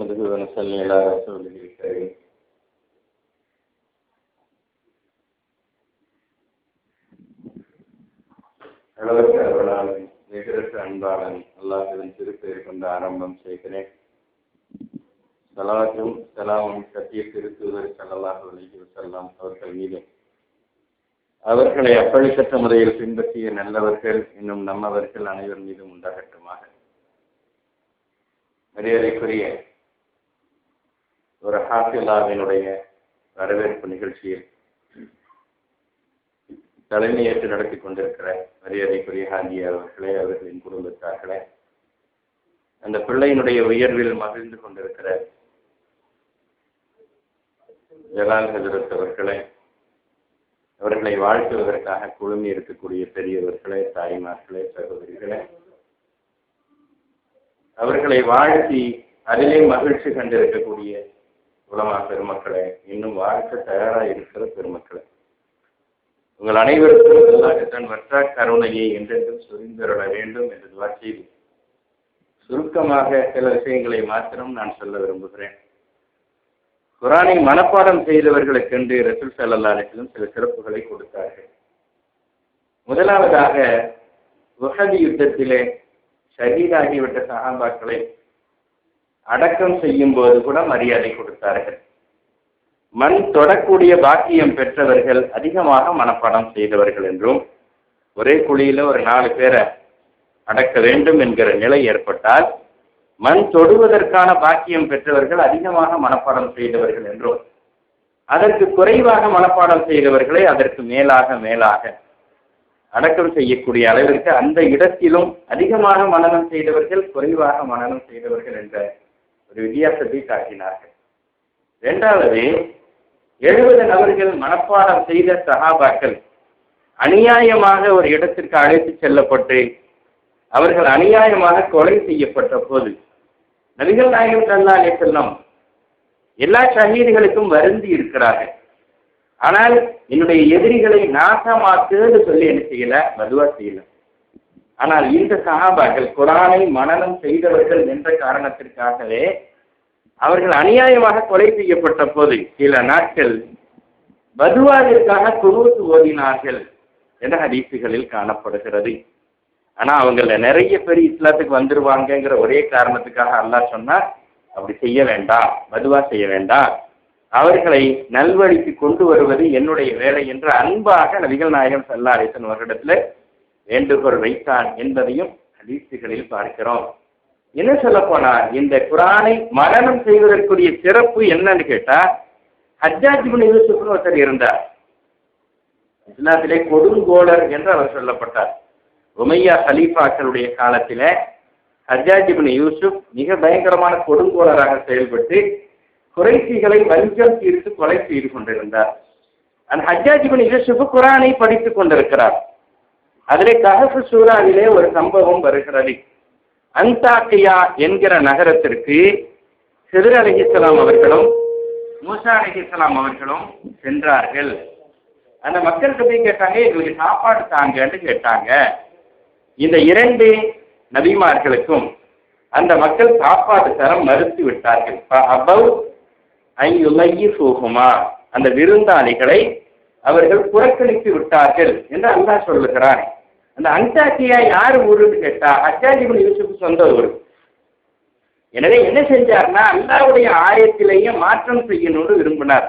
மதுசூதன சல்லியலாக சொல்லியிருக்கிறேன் அளவுக்கு அருளாளன் நிகரற்ற கொண்டு ஆரம்பம் செய்கிறேன். சலாற்றும் சலாமும் கட்டிய திருத்துதர் சலலாக வலிகி செல்லாம் அவர்கள் மீது. அவர்களை அப்பழுக்கற்ற முறையில் பின்பற்றிய நல்லவர்கள் இன்னும் நம்மவர்கள் அனைவர் மீதும் உண்டாகட்டுமாக. மரியாதைக்குரிய ஒரு ஹாஃபிலாவினுடைய வரவேற்பு நிகழ்ச்சியில் தலைமையேற்று நடத்தி கொண்டிருக்கிற மரியாதைக்குரிய ஹாஜி அவர்களே அவர்களின் குடும்பத்தார்களே அந்த பிள்ளையினுடைய உயர்வில் மகிழ்ந்து கொண்டிருக்கிற ஜலால் ஹசரத் அவர்களே அவர்களை வாழ்த்துவதற்காக குழுமி இருக்கக்கூடிய பெரியவர்களே தாய்மார்களே சகோதரிகளே அவர்களை வாழ்த்தி அதிலே மகிழ்ச்சி கண்டிருக்கக்கூடிய உலமா பெருமக்களே இன்னும் வாழ்க்க தயாராக இருக்கிற பெருமக்களே. உங்கள் அனைவருக்கும் அல்லாஹ் வற்றா கருணையை என்றென்றும் சுரிந்தருள வேண்டும் என்று துவா செய்து சுருக்கமாக சில விஷயங்களை மாத்திரம் நான் சொல்ல விரும்புகிறேன். குரானை மனப்பாடம் செய்தவர்களுக்கென்று ரசூல் சல்லா சில சிறப்புகளை கொடுத்தார்கள். முதலாவதாக உஹதி யுத்தத்திலே ஷஹீதாகிவிட்ட சகாபாக்களை அடக்கம் செய்யும் போது கூட மரியாதை கொடுத்தார்கள். மண் தொடக்கூடிய பாக்கியம் பெற்றவர்கள் அதிகமாக மனப்பாடம் செய்தவர்கள் என்றும் ஒரே குழியில ஒரு நாலு பேரை அடக்க வேண்டும் என்கிற நிலை ஏற்பட்டால் மண் தொடுவதற்கான பாக்கியம் பெற்றவர்கள் அதிகமாக மனப்பாடம் செய்தவர்கள் என்றும் அதற்கு குறைவாக மனப்பாடம் செய்தவர்களை அதற்கு மேலாக மேலாக அடக்கம் செய்யக்கூடிய அளவிற்கு அந்த இடத்திலும் அதிகமாக மனநம் செய்தவர்கள் குறைவாக மனநம் செய்தவர்கள் என்ற ஒரு வித்தியாசத்தை காட்டினார்கள் இரண்டாவது எழுபது நபர்கள் மனப்பாடம் செய்த சகாபாக்கள் அநியாயமாக ஒரு இடத்திற்கு அழைத்து செல்லப்பட்டு அவர்கள் அநியாயமாக கொலை செய்யப்பட்ட போது நபிகள் நாயகம் சல்லா செல்லம் எல்லா ஷஹீதுகளுக்கும் வருந்தி இருக்கிறார்கள். ஆனால் என்னுடைய எதிரிகளை நாசமாக்குன்னு சொல்லி என்ன செய்யல? மதுவா செய்யல. ஆனால் இந்த சகாபாக்கள் குரானை மனநம் செய்தவர்கள் என்ற காரணத்திற்காகவே அவர்கள் அநியாயமாக கொலை செய்யப்பட்ட போது சில நாட்கள் பதுவாவிற்காக குருவுக்கு ஓதினார்கள் என ஹதீசுகளில் காணப்படுகிறது. ஆனா அவங்கள நிறைய பேர் இஸ்லாத்துக்கு வந்துருவாங்கங்கிற ஒரே காரணத்துக்காக அல்லாஹ் சொன்னா அப்படி செய்ய வேண்டாம் பதுவா செய்ய வேண்டாம். அவர்களை நல்வழிக்கு கொண்டு வருவது என்னுடைய வேலை என்று அன்பாக நபிகள் நாயகம் சல்லா அலிசன் அவர்களிடத்துல வேண்டுகோள் வைத்தான் என்பதையும் ஹதீசுகளில் பார்க்கிறோம். என்ன சொல்ல போனா இந்த குரானை மரணம் செய்வதற்குரிய சிறப்பு என்னன்னு கேட்டா ஹஜ்ஜாஜ் யூசுப்னு ஒருத்தர் இருந்தார். இஸ்லாத்திலே கொடுங்கோளர் என்று அவர் சொல்லப்பட்டார். உமையா ஹலீஃபாக்களுடைய காலத்தில ஹஜ்ஜாஜ் யூசுப் மிக பயங்கரமான கொடுங்கோளராக செயல்பட்டு குறைசிகளை வஞ்சம் தீர்த்து கொலை செய்து கொண்டிருந்தார். அந்த ஹஜ்ஜாஜ் யூசுப் குரானை படித்துக் கொண்டிருக்கிறார். அதிலே கஹஃபு சூறாவிலே ஒரு சம்பவம் வருகிறது. அந்தாக்கியா என்கிற நகரத்திற்கு சிதர் அலிஹிஸ்லாம் அவர்களும் மூசா அலிஹிஸ்லாம் அவர்களும் சென்றார்கள். அந்த மக்கள்கிட்ட போய் கேட்டாங்க எங்களுக்கு சாப்பாடு தாங்கன்னு கேட்டாங்க. இந்த இரண்டு நபிமார்களுக்கும் அந்த மக்கள் சாப்பாடு தர மறுத்து விட்டார்கள். அபவ் ஐயுலையி சூகுமா அந்த விருந்தாளிகளை அவர்கள் புறக்கணித்து விட்டார்கள் என்று அல்லா சொல்லுகிறார் அந்த அன்சாக்கியா யார் ஊருன்னு கேட்டா அச்சாஜிபுல் யூசுப் சொந்த ஊர். எனவே என்ன செஞ்சார்னா அல்லாவுடைய ஆயத்திலேயே மாற்றம் செய்யணும்னு விரும்பினார்.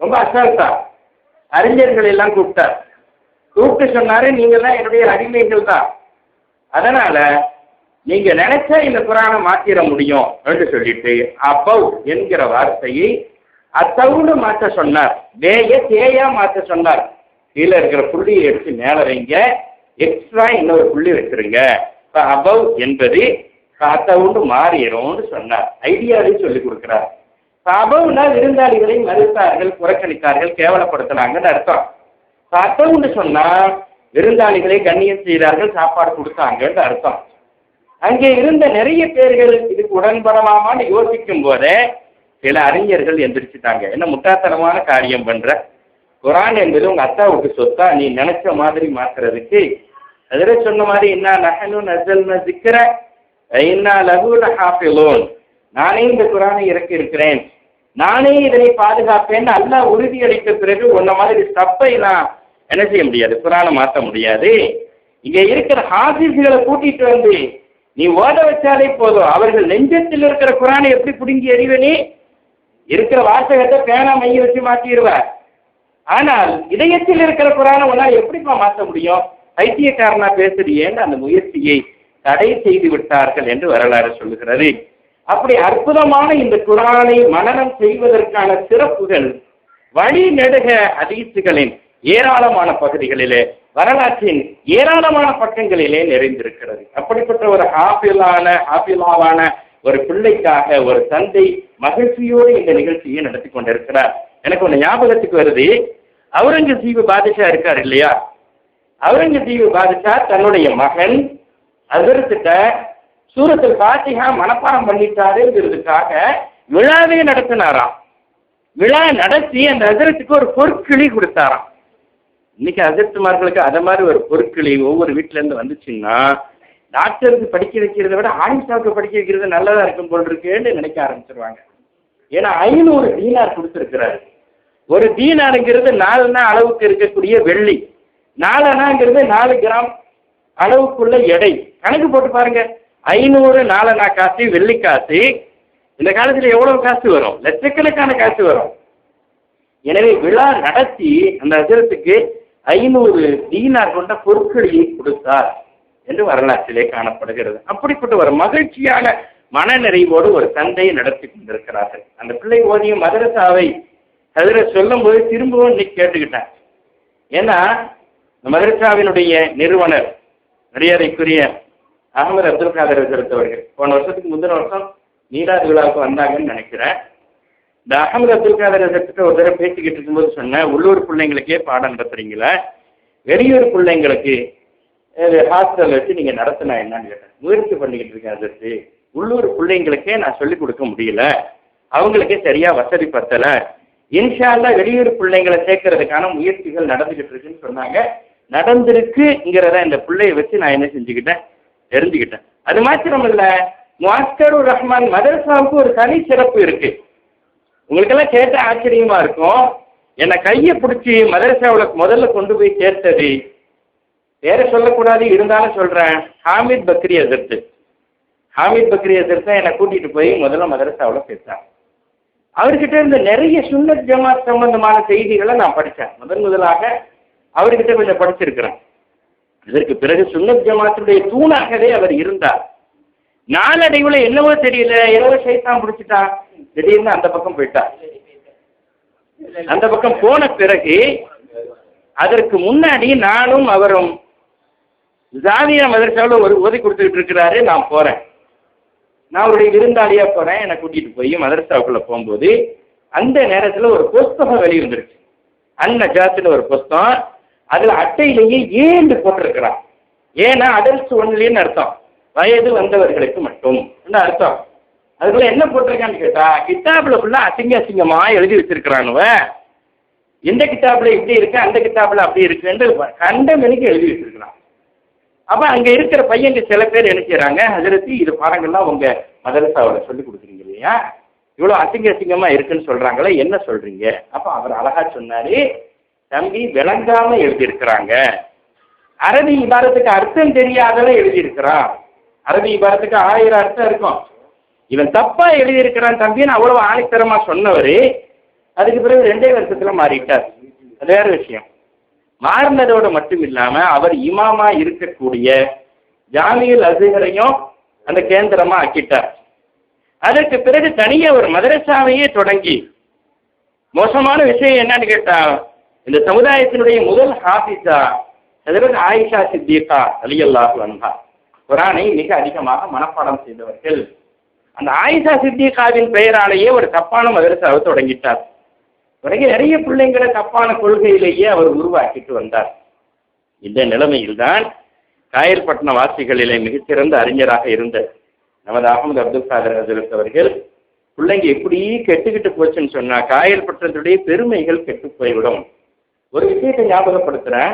ரொம்ப அசால்ட்டா. அறிஞர்கள் எல்லாம் கூப்பிட்டார். கூப்பிட்டு சொன்னாரு நீங்க தான் என்னுடைய அடிமைகள் தான். அதனால நீங்க நினைச்சா இந்த குரானை மாத்திர முடியும் என்று சொல்லிட்டு அப்பவ் என்கிற வார்த்தையை அத்தவுன்னு மாற்ற சொன்னார். வேய தேயா மாற்ற சொன்னார். கீழே இருக்கிற புள்ளியை எடுத்து மேல வைங்க. எக்ஸ்ட்ரா இன்னொரு புள்ளி வச்சிருங்க. இப்போ அபவ் என்பது அத்தவுண்டு மாறிடும்னு சொன்னார். ஐடியாவையும் சொல்லி கொடுக்கிறார். அபவ்னா விருந்தாளிகளை மறுத்தார்கள் புறக்கணித்தார்கள் கேவலப்படுத்தினாங்கன்னு அர்த்தம். அத்தவுன்னு சொன்னா விருந்தாளிகளை கண்ணியம் செய்தார்கள் சாப்பாடு கொடுத்தாங்கன்னு அர்த்தம். அங்கே இருந்த நிறைய பேர்கள் இதுக்கு உடன்படலாமான்னு யோசிக்கும் போதே சில அறிஞர்கள் எந்திரிச்சுட்டாங்க. என்ன முட்டாத்தனமான காரியம் பண்ற? குரான் என்பது உங்க அத்தாவுக்கு சொத்தா? நீ நினைச்ச மாதிரி மாத்துறதுக்கு? அதில் சொன்ன மாதிரி என்ன நகனு நசல் சிக்கிற என்ன லகுல ஹாஃபிலோன் நானே இந்த குரானை இறக்கி இருக்கிறேன் நானே இதனை பாதுகாப்பேன்னு அல்லா உறுதி அளித்த பிறகு உன்ன மாதிரி தப்பை நான் என்ன செய்ய முடியாது? குரானை மாற்ற முடியாது. இங்க இருக்கிற ஹாஃபிஸ்களை கூட்டிட்டு வந்து நீ ஓத வச்சாலே போதும். அவர்கள் நெஞ்சத்தில் இருக்கிற குரானை எப்படி பிடுங்கி எறிவனே? இருக்கிற வாசகத்தை பேனா மைய வச்சு மாற்றிடுவார் ஆனால் இதயத்தில் இருக்கிற குரான உன்னால் எப்படிப்பா மாற்ற முடியும்? பைத்தியக்காரனா பேசுறியேன்னு அந்த முயற்சியை தடை செய்து விட்டார்கள் என்று வரலாறு சொல்லுகிறது. அப்படி அற்புதமான இந்த குரானை மனனம் செய்வதற்கான சிறப்புகள் வழி நெடுக அதீசுகளின் ஏராளமான பகுதிகளிலே வரலாற்றின் ஏராளமான பக்கங்களிலே நிறைந்திருக்கிறது. அப்படிப்பட்ட ஒரு ஹாபிலான ஹாபிலாவான ஒரு பிள்ளைக்காக ஒரு தந்தை மகிழ்ச்சியோடு இந்த நிகழ்ச்சியை நடத்தி கொண்டிருக்கிறார். எனக்கு ஒன்று ஞாபகத்துக்கு வருது. அவுரங்கசீவு பாதிஷா இருக்கார் இல்லையா? அவுரங்கசீபு பாதிஷா தன்னுடைய மகன் அதிர்த்திட்ட சூரத்தில் பாத்திகா மனப்பாடம் பண்ணிட்டாருங்கிறதுக்காக விழாவே நடத்தினாராம். விழா நடத்தி அந்த அதிரத்துக்கு ஒரு பொற்கிளி கொடுத்தாராம். இன்னைக்கு அதிர்த்துமார்களுக்கு அதை மாதிரி ஒரு பொற்கிளி ஒவ்வொரு வீட்டுல இருந்து வந்துச்சுன்னா டாக்டருக்கு படிக்க வைக்கிறத விட ஆயிஷாவுக்கு படிக்க வைக்கிறது நல்லதா இருக்கும் போல் இருக்குன்னு நினைக்க ஆரம்பிச்சிருவாங்க. ஏன்னா ஐநூறு டீனார் கொடுத்துருக்கிறாரு. ஒரு டீனாருங்கிறது நாலுனா அளவுக்கு இருக்கக்கூடிய வெள்ளி. நாலனாங்கிறது நாலு கிராம் அளவுக்குள்ள எடை. கணக்கு போட்டு பாருங்க. ஐநூறு நாலனா காசு வெள்ளி காசு. இந்த காலத்தில் எவ்வளவு காசு வரும்? லட்சக்கணக்கான காசு வரும். எனவே விழா நடத்தி அந்த அஜரத்துக்கு ஐநூறு டீனார் கொண்ட பொருட்களையும் கொடுத்தார். என்று வரலாற்றிலே காணப்படுகிறது. அப்படிப்பட்ட ஒரு மகிழ்ச்சியான மன நிறைவோடு ஒரு தந்தையை நடத்தி கொண்டிருக்கிறார்கள். அந்த பிள்ளை ஓதிய மதரசாவை அதில் சொல்லும்போது திரும்பவும் இன்னைக்கு கேட்டுக்கிட்டேன். ஏன்னா மதரசாவினுடைய நிறுவனர் மரியாதைக்குரிய அகமது அப்துல் காதர் அவர்கள். போன வருஷத்துக்கு முந்தின வருஷம் நீராது விழாவுக்கு வந்தாங்கன்னு நினைக்கிறேன். இந்த அகமது அப்துல் காதர் கிட்ட ஒரு தடவை பேசிக்கிட்டு இருக்கும்போது சொன்னேன் உள்ளூர் பிள்ளைங்களுக்கே பாடம் நடத்துறீங்களா வெளியூர் பிள்ளைங்களுக்கு ஹாஸ்டல் வச்சு நீங்கள் நடத்தினா என்னன்னு கேட்டேன். முயற்சி பண்ணிக்கிட்டு இருக்கேன் அதற்கு உள்ளூர் பிள்ளைங்களுக்கே நான் சொல்லிக் கொடுக்க முடியல. அவங்களுக்கே சரியாக வசதி பத்தலை. இன்ஷால்லாம் வெளியூர் பிள்ளைங்களை சேர்க்கறதுக்கான முயற்சிகள் நடந்துக்கிட்டு இருக்குன்னு சொன்னாங்க. நடந்திருக்குங்கிறத இந்த பிள்ளையை வச்சு நான் என்ன செஞ்சுக்கிட்டேன்? தெரிஞ்சுக்கிட்டேன். அது மாத்திரம் இல்லை மாஸ்டர் ரஹ்மான் மதரசாவுக்கு ஒரு தனி சிறப்பு இருக்கு. உங்களுக்கெல்லாம் கேட்ட ஆச்சரியமா இருக்கும். என்னை கையை பிடிச்சி மதரசாவில் முதல்ல கொண்டு போய் சேர்த்தது பேரை சொல்லக்கூடாது இருந்தாலும் சொல்றேன். ஹாமித் பக்ரி எதிர்த்து. ஹாமித் பக்ரி எதிர்த்து என்னை கூட்டிட்டு போய் முதல்ல மதரசாவில் சேர்த்தாங்க அவர்கிட்ட இருந்த நிறைய சுன்னத் ஜமாத் சம்பந்தமான செய்திகளை நான் படித்தேன் முதன் முதலாக அவர்கிட்ட கொஞ்சம் படிச்சிருக்கிறேன். இதற்கு பிறகு சுன்னத் ஜமாத்துடைய தூணாகவே அவர் இருந்தார். நாளடைவுல என்னவோ தெரியல என்னவோ சைத்தான் பிடிச்சிட்டான் திடீர்னு அந்த பக்கம் போயிட்டார் அந்த பக்கம் போன பிறகு அதற்கு முன்னாடி நானும் அவரும் ஜாவியா மதரசாவில் ஒரு உதவி கொடுத்துட்டு இருக்கிறாரு நான் போறேன். நான் அவருடைய விருந்தாளியா போறேன் என்னை கூட்டிட்டு போய் மதரசாவுக்குள்ள போகும்போது அந்த நேரத்துல ஒரு புஸ்தகம் வெளிவந்துருச்சு அன்ன ஜாத்துல ஒரு புஸ்தகம். அதுல அட்டையிலேயே ஏண்டு போட்டிருக்கிறான். ஏன்னா அடல்ட்ஸ் ஒன்லின்னு அர்த்தம். வயது வந்தவர்களுக்கு மட்டும். அர்த்தம்? அதுக்குள்ள என்ன போட்டிருக்கான்னு கேட்டா கிட்டாப்ல ஃபுல்லா அசிங்க அசிங்கமா எழுதி வச்சிருக்கிறானுவ எந்த கிட்டாப்ல இப்படி இருக்கு அந்த கிட்டாப்ல அப்படி இருக்குன்னு கண்ட மணிக்கு எழுதி வச்சிருக்கிறான். அப்ப அங்க இருக்கிற பையங்க சில பேர் என்ன செய்யறாங்க இது பாடங்கள்லாம் உங்க மதரசாவில் சொல்லி கொடுக்குறீங்க இல்லையா? இவ்வளவு அசிங்க அசிங்கமா இருக்குன்னு சொல்றாங்களே என்ன சொல்றீங்க? அப்ப அவர் அழகா சொன்னாரு தம்பி விளங்காம எழுதியிருக்கிறாங்க. அரபி இபாரத்துக்கு அர்த்தம் தெரியாதவன் எழுதியிருக்கிறான். அரபி இபாரத்துக்கு ஆயிரம் அர்த்தம் இருக்கும். இவன் தப்பா எழுதியிருக்கிறான் தம்பின்னு அவ்வளவு ஆணித்தரமா சொன்னவர். அதுக்கு பிறகு ரெண்டே வருஷத்துல மாறிட்டார். அது வேற விஷயம். மாறினதோடு மட்டும் இல்லாம அவர் இமாமா இருக்கக்கூடிய ஜாமியல் அசுகரையும் அந்த கேந்திரமா ஆக்கிட்டார். அதற்கு பிறகு தனியே ஒரு மதரசாவையே தொடங்கி மோசமான விஷயம் என்னன்னு கேட்டா இந்த சமுதாயத்தினுடைய முதல் ஹாஃபிஸா அதற்கு ஆயிஷா சித்திகா அலி அன்ஹா குரானை மிக அதிகமாக மனப்பாடம் செய்தவர்கள். அந்த ஆயிஷா சித்திகாவின் பெயராலேயே ஒரு தப்பான மதரசாவை தொடங்கிட்டார். தொடங்கி நிறைய பிள்ளைங்களை தப்பான கொள்கையிலேயே அவர் உருவாக்கிட்டு வந்தார். இந்த நிலைமையில்தான் காயல்பட்டின வாசிகளிலே மிகச்சிறந்த அறிஞராக இருந்த நமது அகமது அப்துல் காதர் ஹசரத் அவர்கள் பிள்ளைங்க எப்படி கெட்டுக்கிட்டு போச்சுன்னு சொன்னா காயல்பட்டினத்துடைய பெருமைகள் கெட்டு போய்விடும். ஒரு விஷயத்தை ஞாபகப்படுத்துறேன்.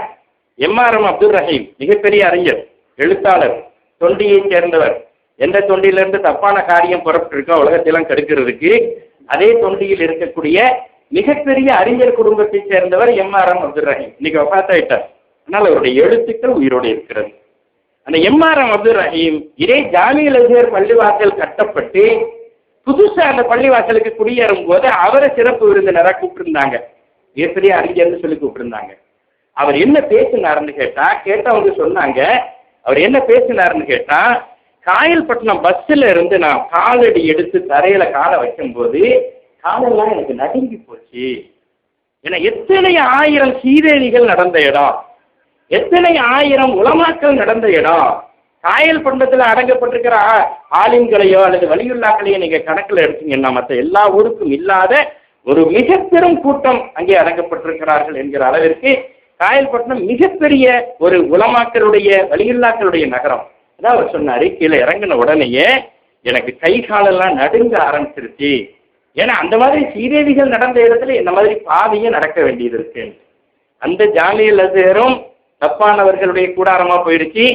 எம்ஆர்எம் அப்துல் ரஹீம் மிகப்பெரிய அறிஞர் எழுத்தாளர் தொண்டியை சேர்ந்தவர். எந்த தொண்டியிலிருந்து தப்பான காரியம் புறப்பட்டிருக்கோ உலகத்திலாம் கெடுக்கிறதுக்கு அதே தொண்டியில் இருக்கக்கூடிய மிகப்பெரிய அறிஞர் குடும்பத்தை சேர்ந்தவர் M R M Abdul Rahim. இன்னைக்கு பார்த்தாயிட்டார். ஆனால் அவருடைய எழுத்துக்கள் உயிரோடு இருக்கிறது. அந்த M R M Abdul Rahim இதே ஜாமியல் அஜர் பள்ளிவாசல் கட்டப்பட்டு புதுசா அந்த பள்ளிவாசலுக்கு குடியேறும் போது அவரை சிறப்பு விருந்தினராக கூப்பிட்டுருந்தாங்க. மிகப்பெரிய அறிஞர்னு சொல்லி கூப்பிட்டுருந்தாங்க. அவர் என்ன பேசினாருன்னு கேட்டா கேட்டவங்க சொன்னாங்க அவர் என்ன பேசினாருன்னு கேட்டா காயல்பட்டினம் பஸ்ஸில் இருந்து நான் காலடி எடுத்து தரையில காலை வைக்கும்போது காலெல்லாம் எனக்கு நடுங்கி போச்சு. ஏன்னா எத்தனை ஆயிரம் சீரேணிகள் நடந்த இடம்? எத்தனை ஆயிரம் உலமாக்கள் நடந்த இடம்? காயல் பண்டத்தில் அடங்கப்பட்டிருக்கிற ஆ- ஆலிம்களையோ அல்லது வலியுல்லாக்களையோ நீங்க கணக்கில் எடுத்தீங்கன்னா மற்ற எல்லா ஊருக்கும் இல்லாத ஒரு மிக பெரும் கூட்டம் அங்கே அடங்கப்பட்டிருக்கிறார்கள் என்கிற அளவிற்கு காயல்பட்டினம் மிகப்பெரிய ஒரு உலமாக்களுடைய வலியுல்லாக்களுடைய நகரம். அதான் அவர் சொன்னாரு கீழே இறங்கின உடனேயே எனக்கு கை காலெல்லாம் நடுங்க ஆரம்பிச்சிருச்சு. ஏன்னா அந்த மாதிரி சீரேவிகள் நடந்த இடத்துல இந்த மாதிரி பாதையும் நடக்க வேண்டியது இருக்கு. அந்த ஜாமியல் அசேரும் தப்பானவர்களுடைய கூடாரமா போயிடுச்சு.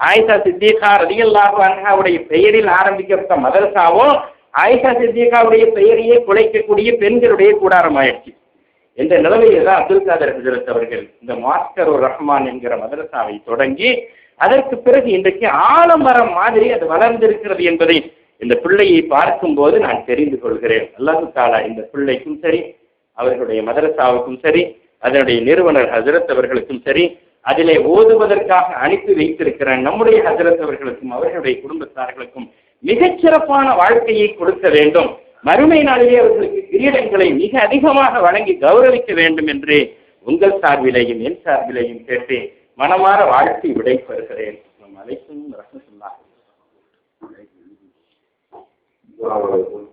ஆயிஷா சித்திகா ரதியல்லாஹு அன்ஹாவுடைய பெயரில் ஆரம்பிக்கப்பட்ட மதரசாவும் ஆயிஷா சித்திகாவுடைய பெயரையே குலைக்கக்கூடிய பெண்களுடைய கூடாரம் ஆயிடுச்சு இந்த நிலைமையில் தான் அப்துல் காதர் ஹசரத் அவர்கள் இந்த மாஸ்கர் ரஹ்மான் என்கிற மதரசாவை தொடங்கி அதற்கு பிறகு இன்றைக்கு ஆலமரம் மாதிரி அது வளர்ந்திருக்கிறது என்பதை இந்த பிள்ளையை பார்க்கும்போது நான் தெரிந்து கொள்கிறேன். அல்லாஹு தாலா இந்த பிள்ளைக்கும் சரி அவர்களுடைய மதரசாவுக்கும் சரி அதனுடைய நிறுவனர் ஹசரத் அவர்களுக்கும் சரி அதிலே ஓதுவதற்காக அனுப்பி வைத்திருக்கிற நம்முடைய ஹசரத் அவர்களுக்கும் அவர்களுடைய குடும்பத்தார்களுக்கும் மிகச்சிறப்பான வாழ்க்கையை கொடுக்க வேண்டும். மறுமை நாளிலே அவர்களுக்கு கிரீடங்களை மிக அதிகமாக வழங்கி கௌரவிக்க வேண்டும் என்று உங்கள் சார்பிலேயும் என் சார்பிலேயும் கேட்டு மனமாற வாழ்த்தி விடைபெறுகிறேன். நம் السلام عليكم.